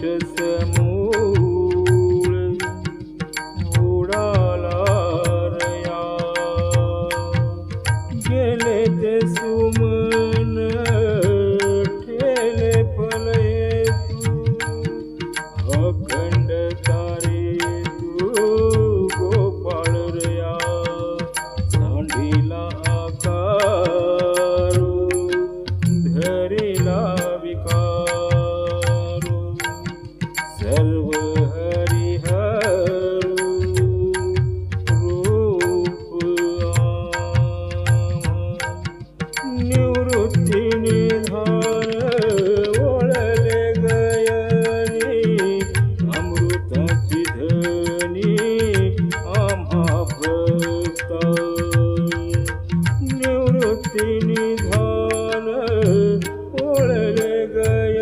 राक्षसमु सर्व हरिहरू रूप निवृत्ती निधान ओळले गयनी अमृताची आम्हा भक्त निवृत्ती निधान ओळले गय